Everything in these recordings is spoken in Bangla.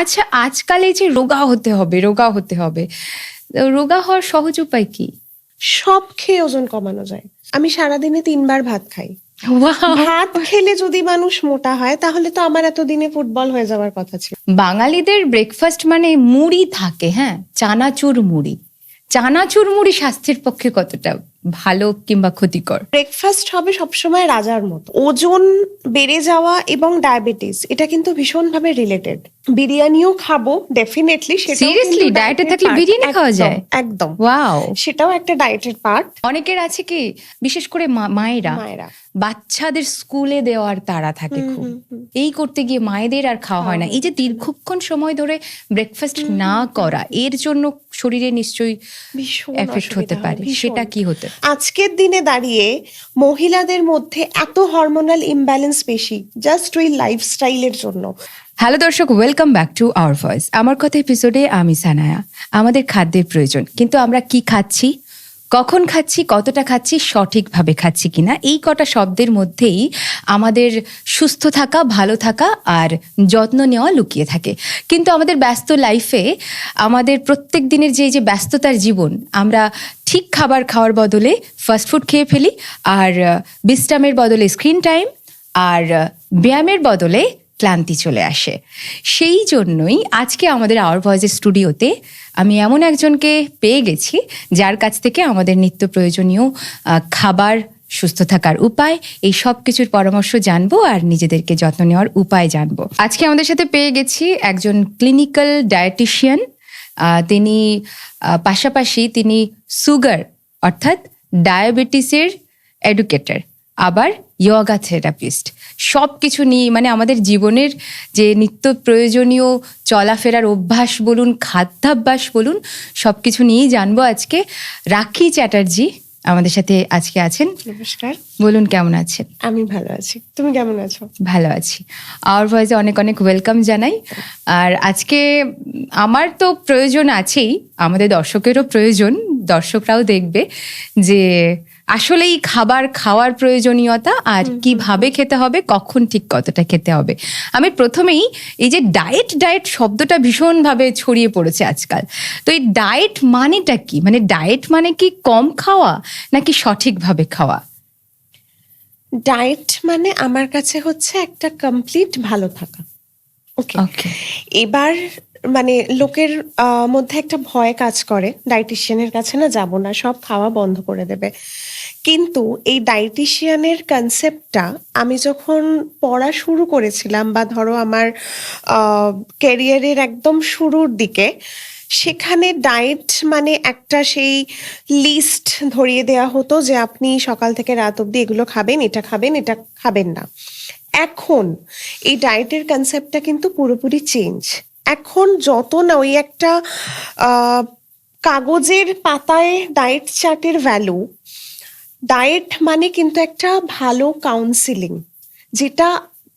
আচ্ছা আজকাল এই যে রোগা হতে হবে রোগা হতে হবে রোগা হওয়ার সহজ উপায় কি? সব খেয়ে ওজন কমানো যায়। আমি সারাদিনে তিনবার ভাত খাই! ভাত খেলে যদি মানুষ মোটা হয় তাহলে তো আমার এতদিনে ফুটবল হয়ে যাওয়ার কথা ছিল। বাঙালিদের ব্রেকফাস্ট মানে মুড়ি থাকে হ্যাঁ? চানাচুর মুড়ি। চানাচুর মুড়ি স্বাস্থ্যের পক্ষে কতটা ভালো কিংবা ক্ষতিকর। ব্রেকফাস্ট হবে সবসময় রাজার মতো। ওজন বেড়ে যাওয়া এবং ডায়াবেটিস এটা কিন্তু ভীষণভাবে রিলেটেড বিরিয়ানিও খাব ডেফিনেটলি? Diet এ থাকলে বিরিয়ানি খাওয়া যায়? একদম। ওয়াও সেটাও একটা ডায়েটের পার্ট অনেকের আছে কি বিশেষ করে মায়েরা মায়েরা। বাচ্চাদের স্কুলে দেওয়ার তাড়া থাকে খুব। এই করতে গিয়ে মায়েদের আর খাওয়া হয় না। এই যে দীর্ঘক্ষণ সময় ধরে ব্রেকফাস্ট না করা এর জন্য শরীরে নিশ্চয়ই ভীষণ এফেক্ট হতে পারে। সেটা কি হতে? আজকের দিনে দাঁড়িয়ে মহিলাদের মধ্যে এত হরমোনাল ইমব্যালেন্স বেশি জাস্ট ওই লাইফস্টাইলের জন্য। হ্যালো দর্শক welcome back to our voice আমার কথা এপিসোডে আমি সানায়া। আমাদের খাদ্যের প্রয়োজন, কিন্তু আমরা কি খাচ্ছি? কখন খাচ্ছি, কতটা খাচ্ছি, সঠিকভাবে খাচ্ছি কিনা, এই কটা শব্দের মধ্যেই আমাদের সুস্থ থাকা, ভালো থাকা আর যত্ন নেওয়া লুকিয়ে থাকে। কিন্তু আমাদের ব্যস্ত লাইফে আমাদের প্রত্যেক দিনের যে যে ব্যস্ততার জীবন, আমরা ঠিক খাবার খাওয়ার বদলে ফাস্টফুড খেয়ে ফেলি আর বিশ্রামের বদলে স্ক্রিন টাইম আর ব্যায়ামের বদলে ক্লান্তি চলে আসে। সেই জন্যই আজকে আমাদের আওয়ার ভয়েসের স্টুডিওতে আমি এমন একজনকে পেয়ে গেছি যার কাছ থেকে আমাদের নিত্য প্রয়োজনীয় খাবার, সুস্থ থাকার উপায়, এই সব কিছুর পরামর্শ জানব আর নিজেদেরকে যত্ন নেওয়ার উপায় জানব। আজকে আমাদের সাথে পেয়ে গেছি একজন ক্লিনিক্যাল ডায়েটিশিয়ান তিনি পাশাপাশি তিনি সুগার, অর্থাৎ ডায়াবেটিসের এডুকেটর আবার ইয়োগা থেরাপিস্ট সব কিছু নিয়ে মানে আমাদের জীবনের যে নিত্য প্রয়োজনীয় চলাফেরার অভ্যাস বলুন, খাদ্যাভ্যাস বলুন সব কিছু নিয়েই জানব আজকে রাখি চ্যাটার্জি আমাদের সাথে আজকে আছেন। নমস্কার। বলুন কেমন আছেন? আমি ভালো আছি। তুমি কেমন আছো? ভালো আছি। আওয়ার ভয়েসে অনেক অনেক ওয়েলকাম জানাই। আর আজকে আমার তো প্রয়োজন আছেই আমাদের দর্শকেরও প্রয়োজন দর্শকরাও দেখবে যে আসলেই খাবার খাওয়ার প্রয়োজনীয়তা আর কীভাবে খেতে হবে কখন ঠিক কতটা খেতে হবে। আমি প্রথমেই এই যে ডায়েট ডায়েট শব্দটা ভীষণভাবে ছড়িয়ে পড়েছে আজকাল। তো এই ডায়েট মানেটা কি? মানে ডায়েট মানে কি কম খাওয়া নাকি সঠিকভাবে খাওয়া? ডায়েট মানে আমার কাছে হচ্ছে একটা কমপ্লিট ভালো থাকা। ওকে এবার মানে লোকের মধ্যে একটা ভয় কাজ করে ডায়েটিশিয়ানের কাছে না যাব না সব খাওয়া বন্ধ করে দেবে। কিন্তু এই ডায়েটিশিয়ানের কনসেপ্টটা আমি যখন পড়া শুরু করেছিলাম বা ধরো আমার ক্যারিয়ারের একদম শুরুর দিকে সেখানে ডায়েট মানে একটা সেই লিস্ট ধরিয়ে দেওয়া হতো যে আপনি সকাল থেকে রাত অবধি এগুলো খাবেন, এটা খাবেন এটা খাবেন না। এখন এই ডায়েটের কনসেপ্টটা কিন্তু পুরোপুরি চেঞ্জ এখন যত না ওই একটা কাগজের পাতায় ডায়েট চার্টের ভ্যালু ডায়েট মানে কিন্তু একটা ভালো কাউন্সিলিং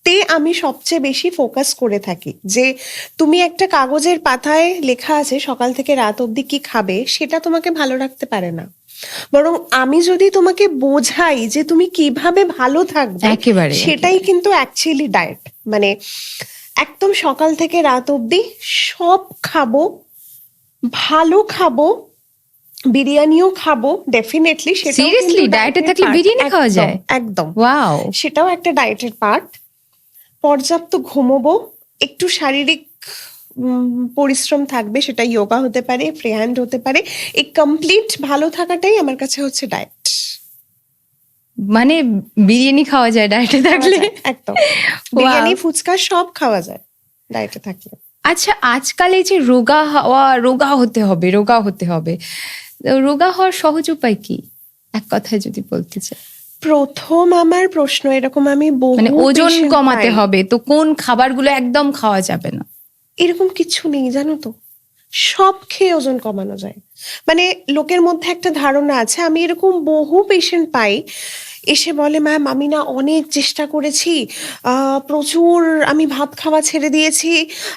যেটাতে আমি সবচেয়ে বেশি ফোকাস করে থাকি যে তুমি একটা কাগজের পাতায় লেখা আছে সকাল থেকে রাত অবধি কি খাবে সেটা তোমাকে ভালো রাখতে পারে না। বরং আমি যদি তোমাকে বোঝাই যে তুমি কীভাবে ভালো থাকবে সেটাই কিন্তু অ্যাকচুয়ালি ডায়েট মানে একদম সকাল থেকে রাত অবধি সব খাব ভালো খাব বিরিয়ানিও খাব ডেফিনেটলি সেটা? Diet থাকলে বিরিয়ানি খাওয়া যায়? একদম। ওয়াও সেটাও একটা ডায়েটের পার্ট পর্যাপ্ত ঘুমোবো একটু শারীরিক পরিশ্রম থাকবে সেটা যোগা হতে পারে ফ্রি হ্যান্ড হতে পারে। এই কমপ্লিট ভালো থাকাটাই আমার কাছে হচ্ছে ডায়েট। মানে বিরিয়ানি খাওয়া যায় ডায়েটে থাকলে? একদম। বিরিয়ানি ফুচকা সব খাওয়া যায় ডায়েটে থাকলে। আচ্ছা আজকাল এই যে রোগা হওয়া রোগা হতে হবে রোগা হতে হবে। রোগা হওয়ার সহজ উপায় কি? এক কথায় যদি বলতে চাই। প্রথম আমার প্রশ্ন এরকম আমি মানে ওজন কমাতে হবে তো কোন খাবারগুলো একদম খাওয়া যাবে না? এরকম কিছু নেই জানো তো। সব খেয়ে ওজন কমানো যায়। মানে লোকের মধ্যে একটা ধারণা আছে আমি এরকম বহু পেশেন্ট পাই এসে বলে, ম্যাম, আমি না অনেক চেষ্টা করেছি। প্রচুর আমি ভাত খাওয়া ছেড়ে দিয়েছি।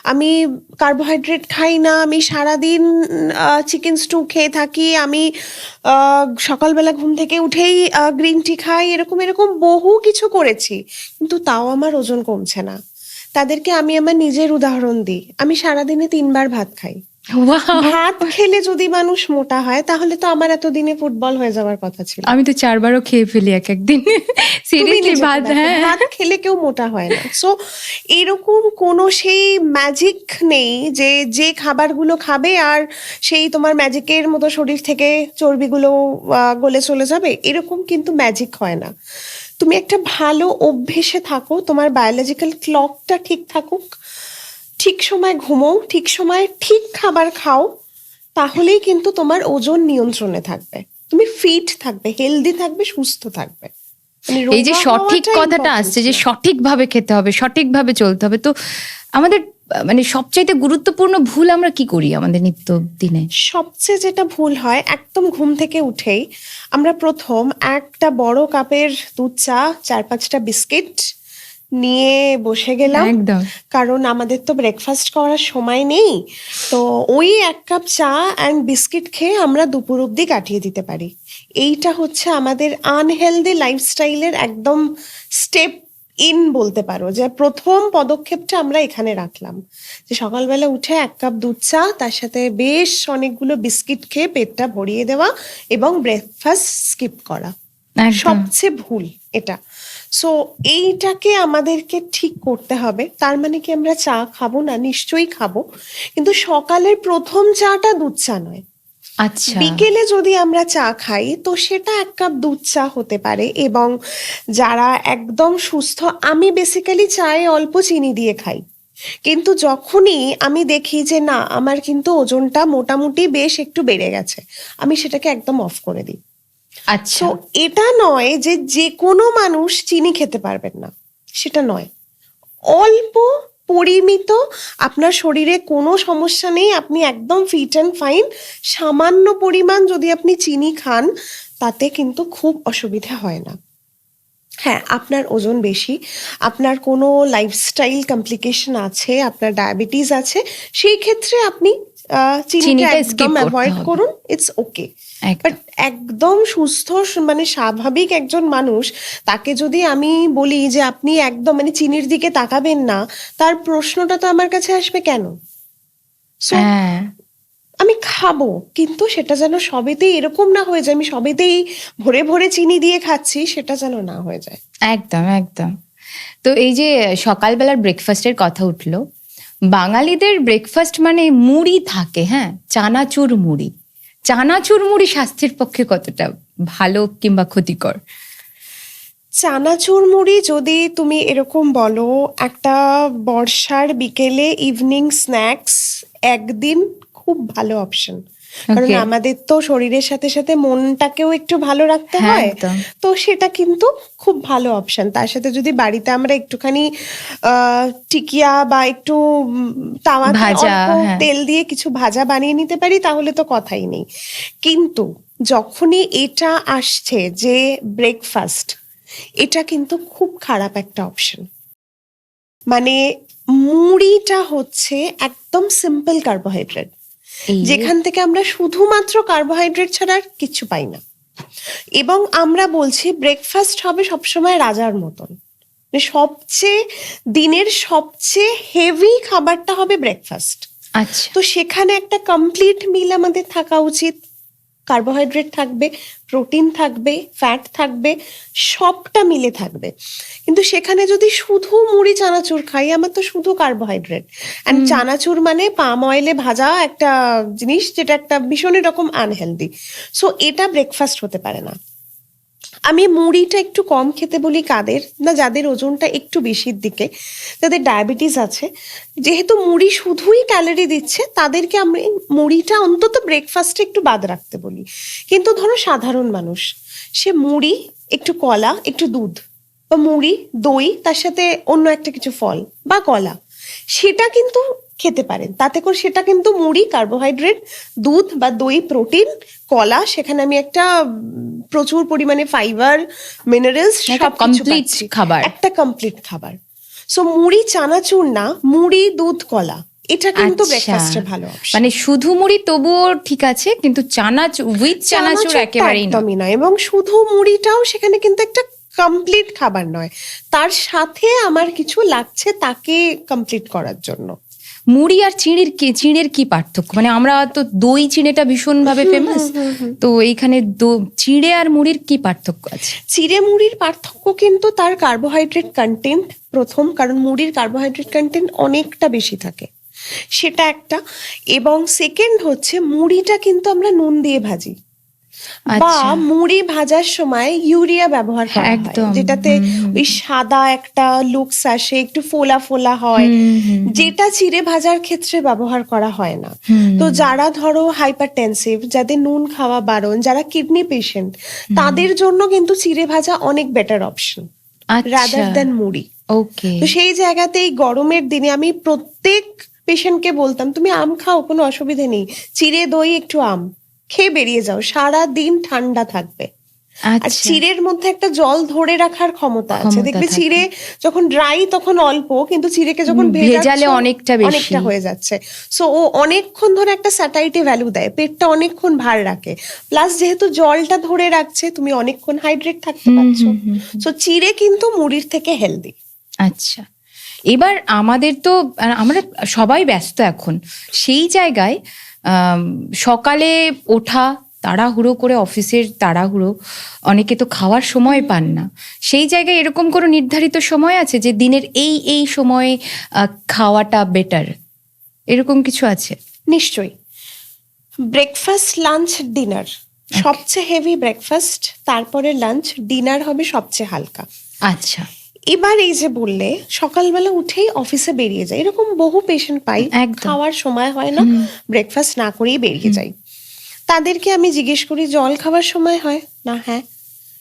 আমি কার্বোহাইড্রেট খাই না। আমি সারাদিন চিকেন স্টু খেয়ে থাকি। আমি সকালবেলা ঘুম থেকে উঠেই গ্রিন টি খাই। এরকম এরকম বহু কিছু করেছি। কিন্তু তাও আমার ওজন কমছে না। তাদেরকে আমি আমার নিজের উদাহরণ দিই। আমি সারাদিনে তিনবার ভাত খাই! ভাত খেলে যদি মানুষ মোটা হয় তাহলে তো আমার এতদিনে ফুটবল হয়ে যাওয়ার কথা ছিল। আমি তো চারবারও খেয়ে ফেলি এক একদিন সিরিয়াসলি ভাত হ্যাঁ। ভাত খেলে কেউ মোটা হয় না। সো এরকম কোনো সেই ম্যাজিক নেই যে যে খাবারগুলো খাবে আর সেই তোমার ম্যাজিকের মতো শরীর থেকে চর্বিগুলো গলে চলে যাবে এরকম কিন্তু ম্যাজিক হয় না। তুমি একটা ভালো অভ্যেসে থাকো তোমার বায়োলজিক্যাল ক্লকটা ঠিক থাকুক। ঠিক সময় ঘুমো ঠিক সময় ঠিক খাবার খাও তাহলেই কিন্তু তোমার ওজন নিয়ন্ত্রণে থাকবে। তুমি ফিট থাকবে হেলদি থাকবে সুস্থ থাকবে। মানে এই যে সঠিক কথাটা আসছে যে। সঠিকভাবে খেতে হবে সঠিকভাবে চলতে হবে তো আমাদের মানে সবচাইতে গুরুত্বপূর্ণ ভুল আমরা কি করি আমাদের নিত্য দিনে? সবচেয়ে যেটা ভুল হয় একদম ঘুম থেকে উঠেই আমরা প্রথম একটা বড় কাপের দুধ চা চার পাঁচটা বিস্কিট নিয়ে বসে গেলাম। একদম। কারণ আমাদের তো ব্রেকফাস্ট করার সময় নেই। তো ওই এক কাপ চা অ্যান্ড বিস্কিট খেয়ে আমরা দুপুর অবধি কাটিয়ে দিতে পারি। এইটা হচ্ছে আমাদের আনহেলদি লাইফস্টাইলের একদম স্টেপ ইন বলতে পারো। যে প্রথম পদক্ষেপটা আমরা এখানে রাখলাম। যে সকালবেলা উঠে এক কাপ দুধ চা তার সাথে বেশ অনেকগুলো বিস্কিট খেয়ে পেটটা ভরিয়ে দেওয়া এবং ব্রেকফাস্ট স্কিপ করা। সবচেয়ে ভুল এটা। সো এইটাকে আমাদেরকে ঠিক করতে হবে। তার মানে কি আমরা চা খাব না? নিশ্চয়ই খাব। কিন্তু সকালের প্রথম চাটা দুধ চা নয়। আচ্ছা। বিকেলে যদি আমরা চা খাই তো সেটা এক কাপ দুধ চা হতে পারে এবং যারা একদম সুস্থ আমি বেসিক্যালি চায়ে অল্প চিনি দিয়ে খাই। কিন্তু যখনই আমি দেখি যে না আমার কিন্তু ওজনটা মোটামুটি বেশ একটু বেড়ে গেছে আমি সেটাকে একদম অফ করে দিই। আচ্ছা। এটা নয় যে যে কোনো মানুষ চিনি খেতে পারবেন না। সেটা নয়। অল্প পরিমিত আপনার শরীরে কোনো সমস্যা নেই, আপনি একদম ফিট অ্যান্ড ফাইন সামান্য পরিমাণ যদি আপনি চিনি খান, তাতে কিন্তু খুব অসুবিধা হয় না। হ্যাঁ আপনার ওজন বেশি, আপনার কোনো লাইফস্টাইল কমপ্লিকেশন আছে, আপনার ডায়াবেটিস আছে, সেই ক্ষেত্রে আপনি চিনিটা একদম অ্যাভয়েড করুন ইটস ওকে বাট একদম সুস্থ মানে স্বাভাবিক একজন মানুষ তাকে যদি আমি বলি যে আপনি একদম মানে চিনির দিকে তাকাবেন না তার প্রশ্নটা তো আমার কাছে আসবে কেন? হ্যাঁ। আমি খাব কিন্তু সেটা যেন সবেতেই এরকম না হয়ে যায় আমি সবেতেই ভরে ভরে চিনি দিয়ে খাচ্ছি সেটা যেন না হয়ে যায়। একদম একদম। তো এই যে সকালবেলার ব্রেকফাস্টের কথা উঠল বাঙালিদের ব্রেকফাস্ট মানে মুড়ি থাকে হ্যাঁ? চানাচুর মুড়ি। চানাচুর মুড়ি স্বাস্থ্যের পক্ষে কতটা ভালো কিংবা ক্ষতিকর? চানাচুর মুড়ি যদি তুমি এরকম বলো, একটা বর্ষার বিকেলে ইভিনিং স্ন্যাক্স একদিন খুব ভালো অপশন কারণ আমাদের তো শরীরের সাথে সাথে মনটাকেও একটু ভালো রাখতে হ্যাঁ, হয়। তো সেটা কিন্তু খুব ভালো অপশন তার সাথে যদি বাড়িতে আমরা একটুখানি টিকিয়া বা একটু তাওয়া ভাজা, হ্যাঁ। তেল দিয়ে কিছু ভাজা বানিয়ে নিতে পারি তাহলে তো কথাই নেই। কিন্তু যখনই এটা আসছে যে ব্রেকফাস্ট এটা কিন্তু খুব খারাপ একটা অপশন মানে মুড়িটা হচ্ছে একদম সিম্পল কার্বোহাইড্রেট যেখান থেকে আমরা শুধুমাত্র কার্বোহাইড্রেট ছাড়া আর কিচ্ছু পাই না। এবং আমরা বলছি ব্রেকফাস্ট হবে সবসময় রাজার মতন। মানে সবচেয়ে দিনের সবচেয়ে হেভি খাবারটা হবে ব্রেকফাস্ট আচ্ছা। তো সেখানে একটা কমপ্লিট মিল আমাদের থাকা উচিত। কার্বোহাইড্রেট থাকবে প্রোটিন থাকবে ফ্যাট থাকবে সবটা মিলে থাকবে। কিন্তু সেখানে যদি শুধু মুড়ি চানাচুর খাই আমার তো শুধু কার্বোহাইড্রেট অ্যান্ড চানাচুর মানে পাম অয়েলে ভাজা একটা জিনিস যেটা একটা ভীষণই রকম আনহেলদি সো এটা ব্রেকফাস্ট হতে পারে না। আমি মুড়িটা একটু কম খেতে বলি কাদের, না যাদের ওজনটা একটু বেশির দিকে, যাদের ডায়াবেটিস আছে। যেহেতু মুড়ি শুধুই ক্যালোরি দিচ্ছে, তাদেরকে আমি মুড়িটা অন্তত ব্রেকফাস্টে একটু বাদ রাখতে বলি। কিন্তু ধরো সাধারণ মানুষ, সে মুড়ি, একটু কলা, একটু দুধ, বা মুড়ি, দই, তার সাথে অন্য একটা কিছু ফল, বা কলা, সেটা কিন্তু খেতে পারেন। তাতে করে সেটা কিন্তু মুড়ি কার্বোহাইড্রেট দুধ বা দই প্রোটিন কলা সেখানে আমি একটা প্রচুর পরিমাণে ফাইবার মিনারেলস সব পাচ্ছি। খাবার। একটা কমপ্লিট খাবার। সো মুড়ি চানাচুর না মুড়ি দুধ কলা। এটা কিন্তু আচ্ছা। ব্রেকফাস্টে ভালো অপশন মানে শুধু মুড়ি তবুও ঠিক আছে কিন্তু চানাচুর উইথ চানাচুর একেবারেই না। একদমই না এবং শুধু মুড়িটাও সেখানে কিন্তু একটা কমপ্লিট খাবার নয়। তার সাথে আমার কিছু লাগছে তাকে কমপ্লিট করার জন্য। মুড়ি আর চিঁড়ির কি চিড়ের কি পার্থক্য? মানে আমরা তো দই চিঁড়েটা ভীষণ ভাবে ফেমাস তো এইখানে চিড়ে আর মুড়ির কি পার্থক্য আছে? চিড়ে মুড়ির পার্থক্য কিন্তু তার কার্বোহাইড্রেট কন্টেন্ট প্রথম কারণ মুড়ির কার্বোহাইড্রেট কন্টেন্ট অনেকটা বেশি থাকে। সেটা একটা। এবং সেকেন্ড হচ্ছে মুড়িটা কিন্তু আমরা নুন দিয়ে ভাজি। বা আচ্ছা। মুড়ি ভাজার সময় ইউরিয়া ব্যবহার করা হয় একদম, যেটাতে ওই সাদা একটা লুকস আসে একটু ফোলা ফোলা হয়। যেটা চিড়ে ভাজার ক্ষেত্রে ব্যবহার করা হয় না। তো যারা ধরো হাইপারটেনসিভ যাদের নুন খাওয়া বারণ যারা কিডনি পেশেন্ট তাদের জন্য কিন্তু চিড়ে ভাজা অনেক বেটার অপশন রাদার দেন মুড়ি। ওকে তো সেই জায়গাতে এই গরমের দিনে আমি প্রত্যেক পেশেন্টকে বলতাম তুমি আম খাও কোনো অসুবিধে নেই। চিড়ে দই একটু আম। খেয়ে বেরিয়ে যাও সারা দিন ঠান্ডা থাকবে। আর আচ্ছা। চিড়ের মধ্যে একটা জল ধরে রাখার ক্ষমতা আছে। দেখবে। চিড়ে যখন ড্রাই তখন অল্প কিন্তু চিড়েকে যখন ভেজালে অনেকটা বেশি। অনেকটা হয়ে যাচ্ছে। সো ও অনেকক্ষণ ধরে একটা স্যাটাইটি ভ্যালু দেয়। পেটটা অনেকক্ষণ ভার রাখে। প্লাস যেহেতু জলটা ধরে রাখছে তুমি অনেকক্ষণ হাইড্রেট থাকতে পারছ। সো চিড়ে কিন্তু মুড়ির থেকে হেলদি আচ্ছা। এবার আমাদের তো আমরা সবাই ব্যস্ত এখন। সেই জায়গায় সকালে ওঠা তাড়াহুড়ো করে অফিসের তাড়াহুড়ো অনেকে তো খাওয়ার সময় পান না। সেই জায়গায় এরকম কোনো নির্ধারিত সময় আছে যে দিনের এই এই সময়ে খাওয়াটা বেটার এরকম কিছু আছে? নিশ্চয়ই। ব্রেকফাস্ট লাঞ্চ ডিনার সবচেয়ে হেভি ব্রেকফাস্ট তারপরে লাঞ্চ ডিনার হবে সবচেয়ে হালকা। আচ্ছা। এবার এই যে বললে সকালবেলা উঠেই অফিসে বেরিয়ে যায় এরকম বহু পেশেন্ট পাই। খাওয়ার সময় হয় না ব্রেকফাস্ট না করেই বেরিয়ে যাই। তাদেরকে আমি জিজ্ঞেস করি জল খাওয়ার সময় হয়? না হ্যাঁ।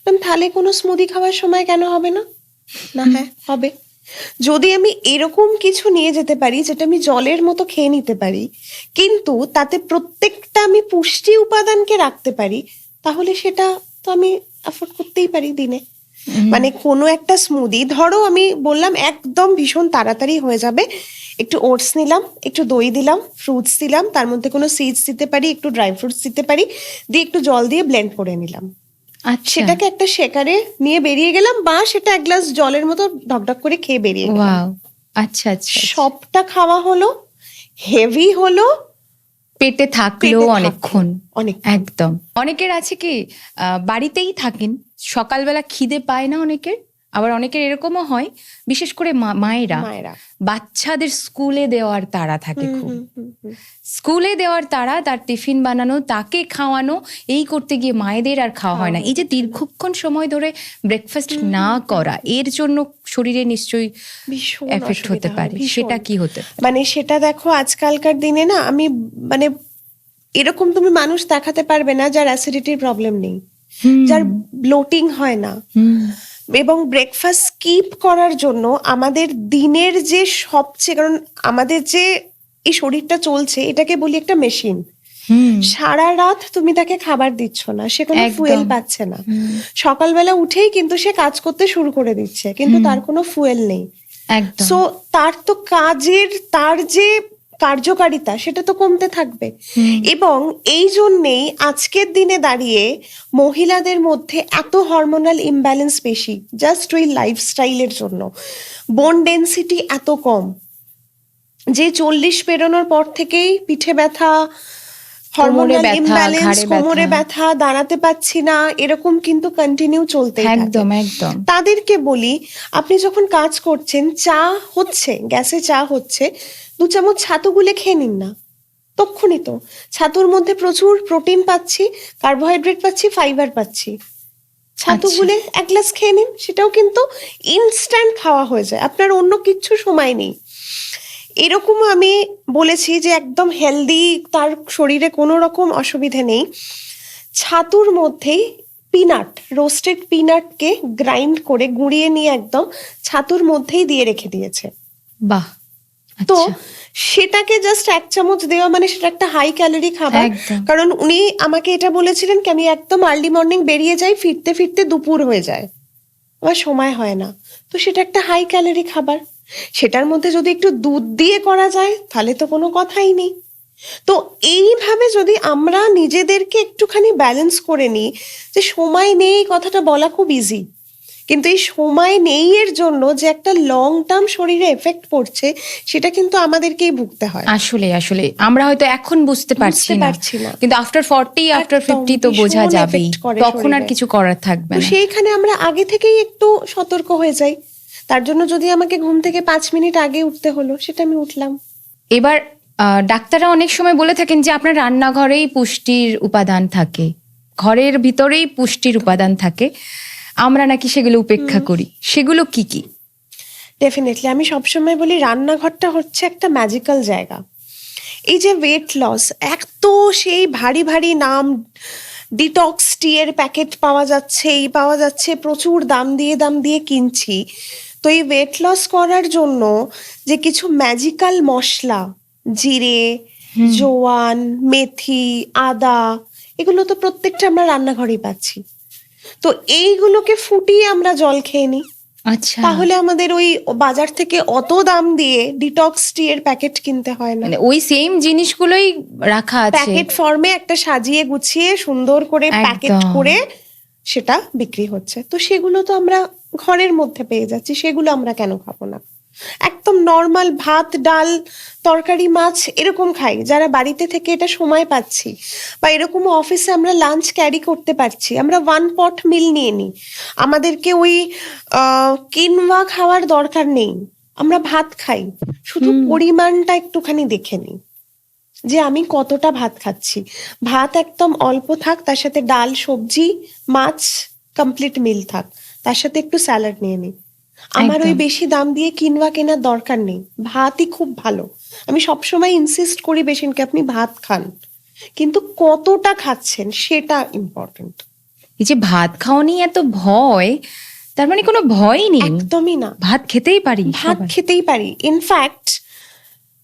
তাহলে কোনো স্মুদি খাওয়ার সময় কেন হবে না? না হ্যাঁ হবে। যদি আমি এরকম কিছু নিয়ে যেতে পারি যেটা আমি জলের মতো খেয়ে নিতে পারি কিন্তু তাতে প্রত্যেকটা আমি পুষ্টি উপাদানকে রাখতে পারি তাহলে সেটা তো আমি অ্যাফোর্ড করতেই পারি দিনে। মানে কোনো একটা স্মুদি ধরো আমি বললাম একদম ভীষণ তাড়াতাড়ি হয়ে যাবে। একটু ওটস নিলাম একটু দই দিলাম ফ্রুটস দিলাম তার মধ্যে কোনো সিডস দিতে পারি একটু ড্রাই ফ্রুটস দিতে পারি দিয়ে একটু জল দিয়ে ব্লেন্ড করে নিলাম। আচ্ছা। সেটাকে একটা শেকারে নিয়ে বেরিয়ে গেলাম বা সেটা এক গ্লাস জলের মতো ঢকঢক করে খেয়ে বেরিয়ে গেলাম। আচ্ছা আচ্ছা সবটা খাওয়া হলো হেভি হলো পেটে থাকলেও থাকল। অনেকক্ষণ। অনেক একদম। অনেকের আছে কি বাড়িতেই থাকেন সকালবেলা খিদে পায় না অনেকের আবার অনেকের এরকমও হয় বিশেষ করে মায়েরা। বাচ্চাদের স্কুলে দেওয়ার তারা থাকে খুব। স্কুলে দেওয়ার তারা তার টিফিন বানানো তাকে খাওয়ানো এই করতে গিয়ে মায়েদের আর খাওয়া হয় না। এই যে দীর্ঘক্ষণ সময় ধরে ব্রেকফাস্ট না করা এর জন্য শরীরে নিশ্চয়ই এফেক্ট হতে পারে। সেটা কি হতে মানে সেটা দেখো আজকালকার দিনে না আমি মানে এরকম তুমি মানুষ দেখাতে পারবে না যার অ্যাসিডিটির প্রবলেম নেই। যার ব্লোটিং হয় না। এবং ব্রেকফাস্ট স্কিপ করার জন্য আমাদের দিনের যে সবচেয়ে কারণ আমাদের যে এই শরীরটা চলছে এটাকে বলি একটা মেশিন সারা রাত তুমি তাকে খাবার দিচ্ছ না সে কোনো ফুয়েল পাচ্ছে না। সকালবেলা উঠেই কিন্তু সে কাজ করতে শুরু করে দিচ্ছে কিন্তু তার কোনো ফুয়েল নেই। সো তার তো কাজের তার যে কার্যকারিতা সেটা তো কমতে থাকবে। এবং এই জন্যেই আজকের দিনে দাঁড়িয়ে মহিলাদের মধ্যে এত হরমোনাল ইমব্যালেন্স বেশি জাস্ট ওই লাইফস্টাইলের জন্য। বোন ডেন্সিটি এত কম। যে চল্লিশ পেরোনোর পর থেকেই পিঠে ব্যথা হরমোনাল ইমব্যালেন্স কোমরে ব্যথা। ব্যথা দাঁড়াতে পাচ্ছি না এরকম কিন্তু কন্টিনিউ চলতে একদম একদম। তাদেরকে বলি আপনি যখন কাজ করছেন চা হচ্ছে গ্যাসে চা হচ্ছে দু চামচ ছাতু গুলে খেয়ে নিন না। তক্ষুনি তো ছাতুর মধ্যে প্রচুর প্রোটিন পাচ্ছি কার্বোহাইড্রেট পাচ্ছি ফাইবার পাচ্ছি। ছাতু আচ্ছা। গুলে এক গ্লাস খেয়ে নিন সেটাও কিন্তু ইনস্ট্যান্ট খাওয়া হয়ে যায় আপনার অন্য কিচ্ছু সময় নেই। এরকম আমি বলেছি যে একদম হেলদি তার শরীরে কোনো রকম অসুবিধে নেই। ছাতুর মধ্যেই পিনাট রোস্টেড পিনাটকে গ্রাইন্ড করে গুঁড়িয়ে নিয়ে একদম ছাতুর মধ্যেই দিয়ে রেখে দিয়েছে। বাহ! তো আচ্ছা। সেটাকে জাস্ট এক চামচ দেওয়া মানে সেটা একটা হাই ক্যালোরি খাবার। কারণ উনি আমাকে এটা বলেছিলেন কি আমি একদম আর্লি মর্নিং বেরিয়ে যাই ফিরতে ফিরতে দুপুর হয়ে যায়। আমার সময় হয় না। তো সেটা একটা হাই ক্যালোরি খাবার। সেটার মধ্যে যদি একটু দুধ দিয়ে করা যায় তাহলে তো কোনো কথাই নেই। তো এইভাবে যদি আমরা নিজেদেরকে একটুখানি ব্যালেন্স করে নিই যে সময় নেই কথাটা বলা খুব ইজি কিন্তু এই সময় নেই এর জন্য যে একটা লং টার্ম শরীরে এফেক্ট পড়ছে সেটা কিন্তু আমাদেরকেই ভুগতে হয়। আসলে আসলে। আমরা হয়তো এখন বুঝতে পারছি না। কিন্তু আফটার ফর্টি আফটার ফিফটি তো বোঝা করে তখন আর কিছু করার থাকবে না। সেইখানে আমরা আগে থেকেই একটু সতর্ক হয়ে যাই। তার জন্য যদি আমাকে ঘুম থেকে পাঁচ মিনিট আগে উঠতে হলো সেটা আমি উঠলাম। এবার আহ, ডাক্তাররা অনেক সময় বলে থাকেন যে আপনার রান্নাঘরেই পুষ্টির উপাদান থাকে। ঘরের ভিতরেই পুষ্টির উপাদান থাকে। আমরা নাকি সেগুলো উপেক্ষা করি। সেগুলো কি কি? ডেফিনেটলি আমি সবসময় বলি রান্নাঘরটা হচ্ছে একটা ম্যাজিক্যাল জায়গা। এই যে ওয়েট লস এক তো সেই ভারী ভারী নাম ডিটক্স টি এর প্যাকেট পাওয়া যাচ্ছে এই পাওয়া যাচ্ছে প্রচুর দাম দিয়ে দাম দিয়ে কিনছি। তো এই ওয়েট লস করার জন্য যে কিছু ম্যাজিক্যাল মশলা জিরে জোয়ান মেথি আদা এগুলো তো প্রত্যেকটা আমরা রান্নাঘরেই পাচ্ছি। তো এইগুলোকে ফুটিয়ে আমরা জল খেয়ে নিই। আচ্ছা। তাহলে আমাদের ওই বাজার থেকে অত দাম দিয়ে ডিটক্স টি এর প্যাকেট কিনতে হয় না। মানে ওই সেম জিনিসগুলোই রাখা আছে। প্যাকেট ফর্মে একটা সাজিয়ে গুছিয়ে সুন্দর করে প্যাকেট করে সেটা বিক্রি হচ্ছে। তো সেগুলো তো আমরা ঘরের মধ্যে পেয়ে যাচ্ছি সেগুলো আমরা কেন খাব না? একদম নর্মাল ভাত ডাল তরকারি মাছ এরকম খাই। যারা বাড়িতে থেকে এটা সময় পাচ্ছি বা এরকম অফিসে আমরা লাঞ্চ ক্যারি করতে পারছি আমরা ওয়ান পট মিল নিয়ে নিই। আমাদেরকে ওই কিনওয়া খাওয়ার দরকার নেই। আমরা ভাত খাই। শুধু পরিমাণটা একটুখানি দেখে নিই যে আমি কতটা ভাত খাচ্ছি। ভাত একদম অল্প থাক তার সাথে ডাল সবজি মাছ কমপ্লিট মিল থাক। তার সাথে একটু স্যালাড নিয়ে নিই। আমার ওই বেশি দাম দিয়ে কিনবা কেনার দরকার নেই। ভাতই খুব ভালো। আমি সবসময় ইনসিস্ট করি পেশেন্টকে আপনি ভাত খান। কিন্তু কতটা খাচ্ছেন সেটা ইম্পর্টেন্ট এই যে ভাত খাওয়া নিয়ে এত ভয় তার মানে কোনো ভয়ই নেই? একদমই না। ভাত খেতেই পারি ভাত খেতেই পারি। ইনফ্যাক্ট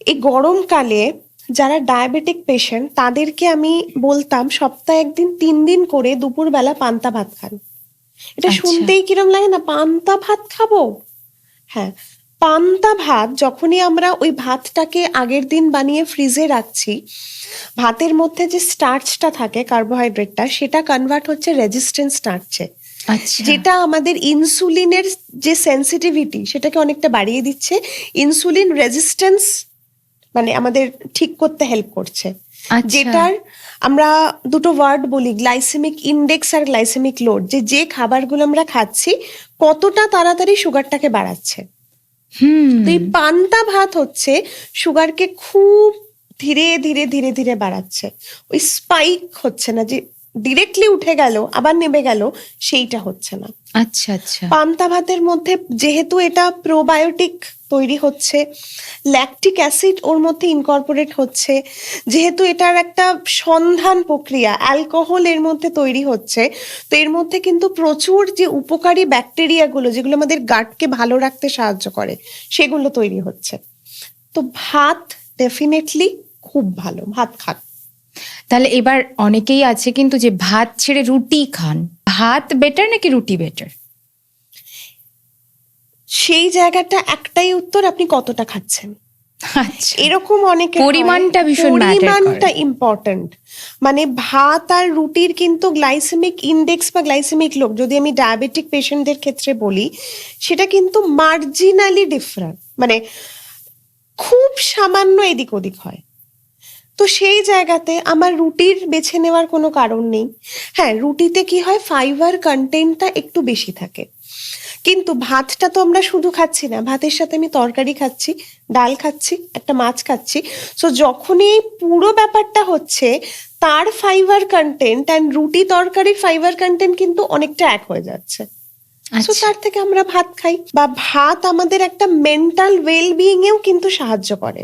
এই গরমকালে যারা ডায়াবেটিক পেশেন্ট তাদেরকে আমি বলতাম সপ্তাহে একদিন তিন দিন করে দুপুরবেলা পান্তা ভাত খান। এটা আচ্ছা। শুনতেই কিরম লাগে না? পান্তা ভাত খাব? হ্যাঁ পান্তা ভাত যখনই আমরা ওই ভাতটাকে আগের দিন বানিয়ে ফ্রিজে রাখছি ভাতের মধ্যে যে স্টার্চটা থাকে কার্বোহাইড্রেটটা সেটা কনভার্ট হচ্ছে রেজিস্ট্যান্স স্টার্চে আচ্ছা। যেটা আমাদের ইনসুলিনের যে সেন্সিটিভিটি সেটাকে অনেকটা বাড়িয়ে দিচ্ছে। ইনসুলিন রেজিস্ট্যান্স মানে আমাদের ঠিক করতে হেল্প করছে। যেটার আমরা দুটো ওয়ার্ড বলি গ্লাইসেমিক ইন্ডেক্স আর গ্লাইসেমিক লোড যে যে খাবারগুলো আমরা খাচ্ছি কতটা তাড়াতাড়ি সুগারটাকে বাড়াচ্ছে। হুম। তো এই পান্তা ভাত হচ্ছে সুগারকে খুব ধীরে ধীরে ধীরে ধীরে বাড়াচ্ছে। ওই স্পাইক হচ্ছে না যে ডিরেক্টলি উঠে গেল আবার নেমে গেল সেইটা হচ্ছে না। আচ্ছা আচ্ছা। পান্তা ভাতের মধ্যে যেহেতু এটা প্রোবায়োটিক তৈরি হচ্ছে ল্যাকটিক অ্যাসিড ওর মধ্যে ইনকর্পোরেট হচ্ছে যেহেতু এটার একটা সন্ধান প্রক্রিয়া অ্যালকোহল এর মধ্যে তৈরি হচ্ছে তো এর মধ্যে কিন্তু প্রচুর যে উপকারী ব্যাকটেরিয়াগুলো যেগুলো আমাদের গাটকে ভালো রাখতে সাহায্য করে সেগুলো তৈরি হচ্ছে। তো ভাত ডেফিনেটলি খুব ভালো ভাত খান। তাহলে এবার অনেকেই আছে কিন্তু যে ভাত ছেড়ে রুটি খান ভাত বেটার নাকি রুটি বেটার সেই জায়গাটা একটাই উত্তর আপনি কতটা খাচ্ছেন। আচ্ছা। এরকম অনেকে পরিমাণটা ভীষণ পরিমাণটা ইম্পর্ট্যান্ট মানে ভাত আর রুটির কিন্তু গ্লাইসেমিক ইন্ডেক্স বা গ্লাইসেমিক লোক যদি আমি ডায়াবেটিক পেশেন্টদের ক্ষেত্রে বলি সেটা কিন্তু মার্জিনালি ডিফারেন্ট মানে খুব সামান্য এদিক ওদিক হয়। তো সেই জায়গাতে আমার রুটির বেছে নেওয়ার কোনো কারণ নেই। হ্যাঁ রুটিতে কি হয়? ফাইবার কন্টেন্টটা একটু বেশি থাকে। কিন্তু ভাতটা তো আমরা শুধু খাচ্ছি না। ভাতের সাথে আমি তরকারি খাচ্ছি ডাল খাচ্ছি একটা মাছ খাচ্ছি। সো যখনই এই পুরো ব্যাপারটা হচ্ছে তার ফাইবার কন্টেন্ট অ্যান্ড রুটি তরকারির ফাইবার কন্টেন্ট কিন্তু অনেকটা এক হয়ে যাচ্ছে। সো আচ্ছা। তার থেকে আমরা ভাত খাই। বা ভাত আমাদের একটা মেন্টাল ওয়েল বিইং এও কিন্তু সাহায্য করে।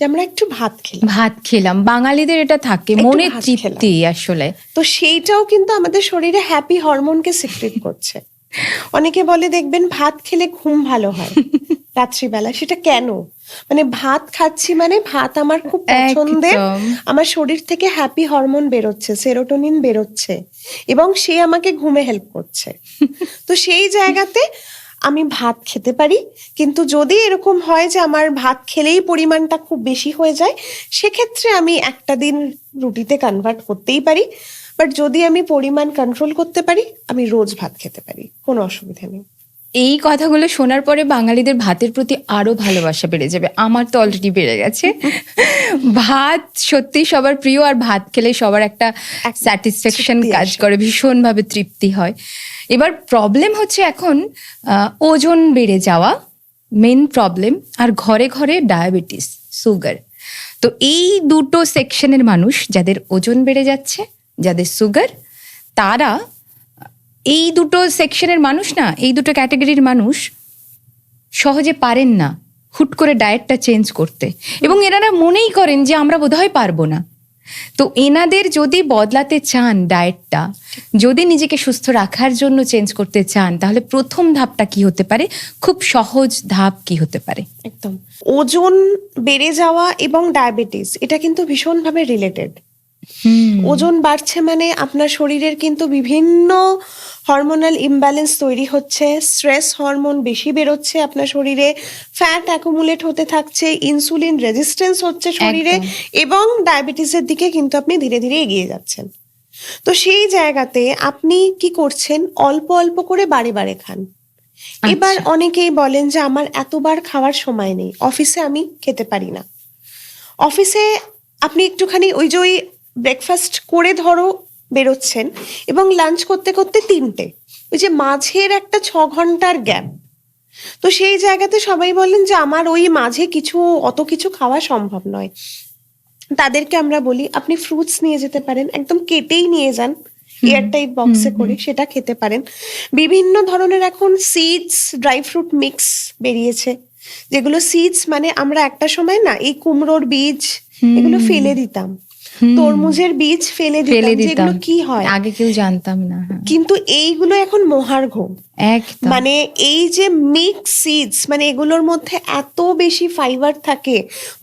যে আমরা একটু ভাত খেলাম। ভাত খেলাম। বাঙালিদের এটা থাকে মনে তৃপ্তি আসলে। তো সেইটাও কিন্তু আমাদের শরীরে হ্যাপি হরমোনকে সিক্রেট করছে। অনেকে বলে দেখবেন ভাত খেলে ঘুম ভালো হয়। রাত্রিবেলা সেটা কেন? মানে ভাত খাচ্ছি মানে ভাত আমার খুব পছন্দের। আমার শরীর থেকে হ্যাপি হরমোন বেরোচ্ছে সেরোটোনিন বেরোচ্ছে এবং সে আমাকে ঘুমে হেল্প করছে। তো সেই জায়গাতে আমি ভাত খেতে পারি। কিন্তু যদি এরকম হয় যে আমার ভাত খেলেই পরিমাণটা খুব বেশি হয়ে যায় সেক্ষেত্রে আমি একটা দিন রুটিতে কনভার্ট করতেই পারি। বাট যদি আমি পরিমাণ কন্ট্রোল করতে পারি আমি রোজ ভাত খেতে পারি। কোনো অসুবিধা নেই। এই কথাগুলো শোনার পরে বাঙালিদের ভাতের প্রতি আরও ভালোবাসা বেড়ে যাবে। আমার তো অলরেডি বেড়ে গেছে। ভাত সত্যি সবার প্রিয় আর ভাত খেলে সবার একটা এক- স্যাটিসফ্যাকশন কাজ করে ভীষণভাবে তৃপ্তি হয়। এবার প্রবলেম হচ্ছে এখন ওজন বেড়ে যাওয়া মেন প্রবলেম আর ঘরে ঘরে ডায়াবেটিস সুগার তো এই দুটো সেকশনের মানুষ যাদের ওজন বেড়ে যাচ্ছে, যাদের সুগার তারা, এই দুটো সেকশনের মানুষ না, এই দুটো ক্যাটাগরির মানুষ সহজে পারেন না হুট করে ডায়েটটা চেঞ্জ করতে। এবং এনারা মনেই করেন যে আমরা বোধহয় পারব না। তো এনাদের যদি বদলাতে চান ডায়েটটা যদি নিজেকে সুস্থ রাখার জন্য চেঞ্জ করতে চান তাহলে প্রথম ধাপটা কি হতে পারে? খুব সহজ ধাপ কি হতে পারে? একদম। ওজন বেড়ে যাওয়া এবং ডায়াবেটিস এটা কিন্তু ভীষণভাবে রিলেটেড ওজন বাড়ছে মানে আপনার শরীরের কিন্তু বিভিন্ন হরমোনাল ইমব্যালেন্স তৈরি হচ্ছে স্ট্রেস হরমোন বেশি বেরোচ্ছে আপনার শরীরে ফ্যাট অ্যাকুমুলেট হতে থাকছে ইনসুলিন রেজিস্ট্যান্স হচ্ছে শরীরে এবং ডায়াবেটিসের দিকে কিন্তু আপনি ধীরে ধীরে এগিয়ে যাচ্ছেন। তো সেই জায়গাতে আপনি কি করছেন? অল্প অল্প করে বারে বারে খান। এবার আচ্ছা। অনেকেই বলেন যে আমার এতবার খাওয়ার সময় নেই অফিসে আমি খেতে পারি না। অফিসে আপনি একটুখানি ওই যে ওই ব্রেকফাস্ট করে ধরো বেরোচ্ছেন এবং লাঞ্চ করতে করতে তিনটে। ওই যে মাঝের একটা ছ ঘণ্টার গ্যাপ তো সেই জায়গাতে সবাই বলেন যে আমার ওই মাঝে কিছু অত কিছু খাওয়া সম্ভব নয়। তাদেরকে আমরা বলি আপনি ফ্রুটস নিয়ে যেতে পারেন একদম কেটেই নিয়ে যান। এয়ারটাইট বক্সে করে সেটা খেতে পারেন। বিভিন্ন ধরনের এখন সিডস ড্রাই ফ্রুট মিক্স বেরিয়েছে যেগুলো সিডস মানে আমরা একটা সময় না এই কুমড়োর বীজ এগুলো ফেলে দিতাম। তরমুজের বীজ ফেলে ফেলে দিতাম। কি হয়? আগে কেউ জানতাম না হ্যাঁ। কিন্তু এইগুলো এখন মহার্ঘ মানে এই যে মিক্স সিডস মানে এগুলোর মধ্যে এত বেশি ফাইবার থাকে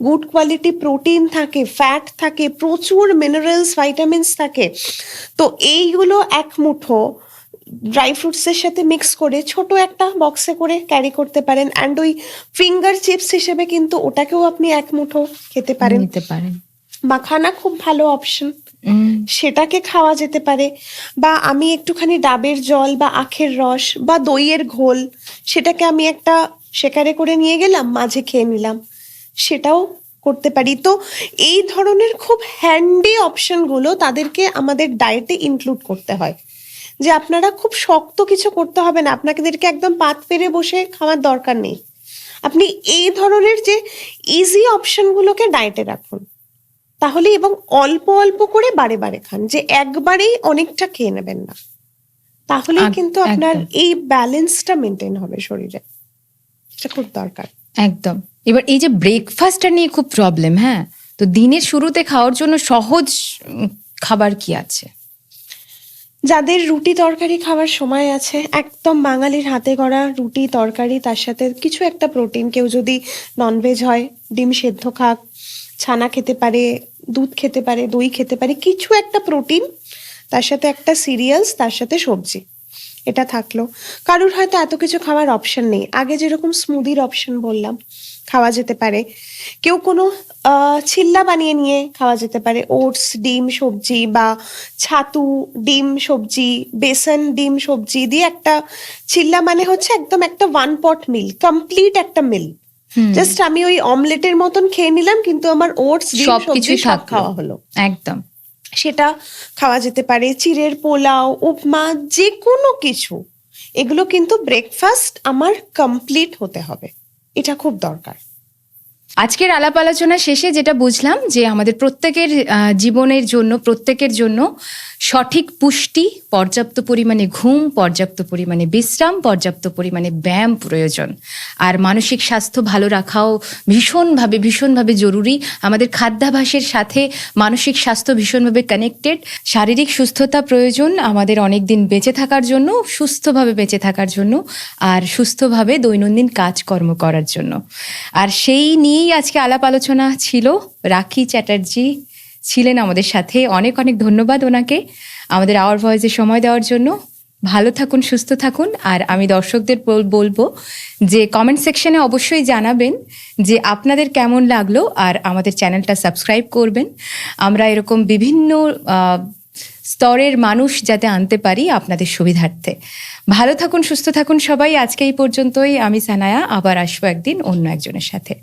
গুড কোয়ালিটি প্রোটিন থাকে ফ্যাট থাকে প্রচুর মিনারেলস ভাইটামিনস থাকে। তো এইগুলো এক মুঠো ড্রাই ফ্রুটসের সাথে মিক্স করে ছোট একটা বক্সে করে ক্যারি করতে পারেন। অ্যান্ড ওই ফিঙ্গার চিপস হিসেবে কিন্তু ওটাকেও আপনি এক মুঠো খেতে পারেন। নিতে পারেন। মাখানা খুব ভালো অপশন সেটাকে খাওয়া যেতে পারে। বা আমি একটুখানি ডাবের জল বা আখের রস বা দইয়ের ঘোল সেটাকে আমি একটা শেকারে করে নিয়ে গেলাম মাঝে খেয়ে নিলাম। সেটাও করতে পারি। তো এই ধরনের খুব হ্যান্ডি অপশনগুলো তাদেরকে আমাদের ডায়েটে ইনক্লুড করতে হয়। যে আপনারা খুব শক্ত কিছু করতে হবে না। আপনাদেরকে একদম পাত পেরে বসে খাওয়ার দরকার নেই। আপনি এই ধরনের যে ইজি অপশনগুলোকে ডায়েটে রাখুন। তাহলে এবং অল্প অল্প করে বারে বারে খান যে একবারেই অনেকটা খেয়ে নেবেন না। তাহলে কিন্তু আপনার এই ব্যালেন্সটা মেনটেন হবে শরীরে। এটা খুব দরকার। একদম। এবার এই যে ব্রেকফাস্টটা নিয়ে খুব প্রবলেম হ্যাঁ? তো দিনের শুরুতে খাওয়ার জন্য সহজ খাবার কি আছে? যাদের রুটি তরকারি খাওয়ার সময় আছে একদম বাঙালির হাতে করা রুটি তরকারি তার সাথে কিছু একটা প্রোটিন কেউ যদি ননভেজ হয় ডিম সেদ্ধ খাক ছানা খেতে পারে, দুধ খেতে পারে, দই খেতে পারে, কিছু একটা প্রোটিন তার সাথে একটা সিরিয়ালস তার সাথে সবজি, এটা থাকল। কারুর হয়তো এত কিছু খাওয়ার অপশন নেই। আগে যেরকম স্মুদির অপশন বললাম, খাওয়া যেতে পারে। কেউ কোনো ছিল্লা বানিয়ে নিয়ে খাওয়া যেতে পারে। ওটস, ডিম, সবজি বা ছাতু, ডিম, সবজি, বেসন, ডিম, সবজি দিয়ে একটা, ছিল্লা মানে হচ্ছে একদম একটা ওয়ান পট মিল কমপ্লিট একটা মিল জাস্ট আমি ওই অমলেটের মতন খেয়ে নিলাম কিন্তু আমার ওটস সবকিছু সব খাওয়া হলো। একদম। সেটা খাওয়া যেতে পারে চিড়ের পোলাও উপমা যে কোনো কিছু। এগুলো কিন্তু ব্রেকফাস্ট আমার কমপ্লিট হতে হবে। এটা খুব দরকার। আজকের আলাপ আলোচনা শেষে যেটা বুঝলাম যে আমাদের প্রত্যেকের জীবনের জন্য, প্রত্যেকের জন্য সঠিক পুষ্টি, পর্যাপ্ত পরিমাণে ঘুম, পর্যাপ্ত পরিমাণে বিশ্রাম, পর্যাপ্ত পরিমাণে ব্যায়াম প্রয়োজন। আর মানসিক স্বাস্থ্য ভালো রাখাও ভীষণভাবে ভীষণভাবে জরুরি। আমাদের খাদ্যাভাসের সাথে মানসিক স্বাস্থ্য ভীষণভাবে কানেক্টেড শারীরিক সুস্থতা প্রয়োজন আমাদের অনেক দিন বেঁচে থাকার জন্য, সুস্থভাবে বেঁচে থাকার জন্য, আর সুস্থভাবে দৈনন্দিন কাজকর্ম করার জন্য। আর সেই নিয়েই আজকে আলাপ আলোচনা ছিল। রাখি চ্যাটার্জি ছিলেন আমাদের সাথে। অনেক অনেক ধন্যবাদ ওনাকে আমাদের আওয়ার ভয়েসে সময় দেওয়ার জন্য। ভালো থাকুন, সুস্থ থাকুন। আর আমি দর্শকদের বলব যে কমেন্ট সেকশনে অবশ্যই জানাবেন যে আপনাদের কেমন লাগল আর আমাদের চ্যানেলটা সাবস্ক্রাইব করবেন। আমরা এরকম বিভিন্ন স্তরের মানুষ যাতে আনতে পারি আপনাদের সুবিধার্থে। ভালো থাকুন, সুস্থ থাকুন সবাই। আজকে এই পর্যন্তই। আমি সানায়া, আবার আসব একদিন অন্য একজনের সাথে।